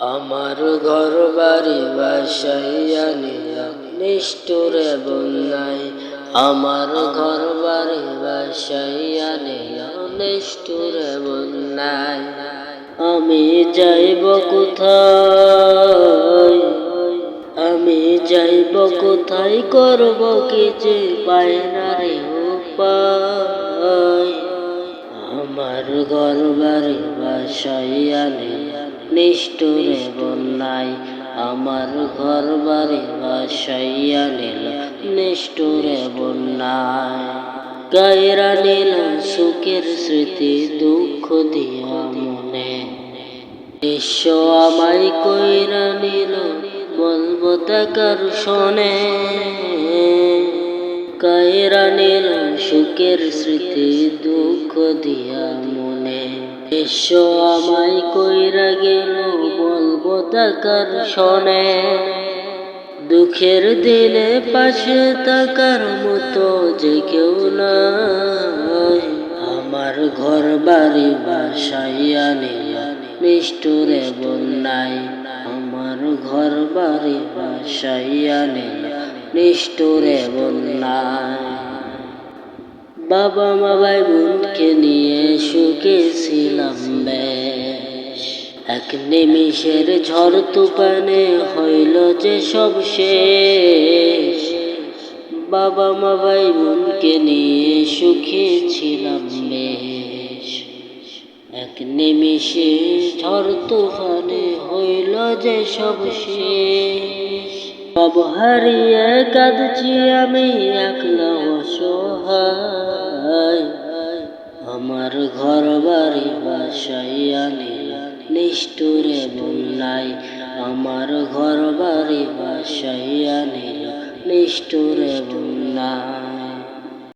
আমার ঘর বাড়ি বাসাইয়া নিলাম নিষ্ঠুরে বন্যায়। আমার ঘর বাড়ি বাসাইয়া নিলাম নিষ্ঠুরে বন্যায়। আমি যাইব কোথায়? আমি যাইব কোথায়? করব কি যে পায় না রে আমার ঘর বাড়ি বাসাইয়া নিষ্ঠুরে বন্যায় আমার ঘর বাড়ি বাসাইয়া নিল, নিষ্ঠুরে বন্যায় গায়রা নিল সুখের স্মৃতি, দুঃখ দিয়া মনে। বিশ্ব আমায় কইরা নিল বলব তাকার শোনে। কায়রা নিল সুখের স্মৃতি, দুঃখ দিয়া মনে। বিশ্ব আমায় কইরা গেল, বলব তাকার শোনে। দুঃখের দিলে পাশে থাকার মতো যে কেউ নাই। আমার ঘর বাড়ি বাসাইয়া নিল নিষ্ঠুরে বন্যায়। আমার ঘর বাড়ি বাসাইয়া নিল নিষ্ঠুরে বন্যায়। বাবা মা ভাই বোনকে নিয়ে সুখে ছিলাম বেশ। এক নিমিষের ঝড় তুফানে হইল যে সব শেষ। বাবা মা ভাই বোনকে নিয়ে সুখে ছিলাম বেশ। এক নিমিষে ঝড় তুফানে হইল যে সব শেষ। সব হারিয়ে কাঁদছি আমি একলা আমার ঘর বাড়ি বাসাইয়া নিল। নিষ্ঠুরে বন্যায় আমার ঘর বাড়ি বাসাইয়া নিল। নিষ্ঠুরে বন্যায়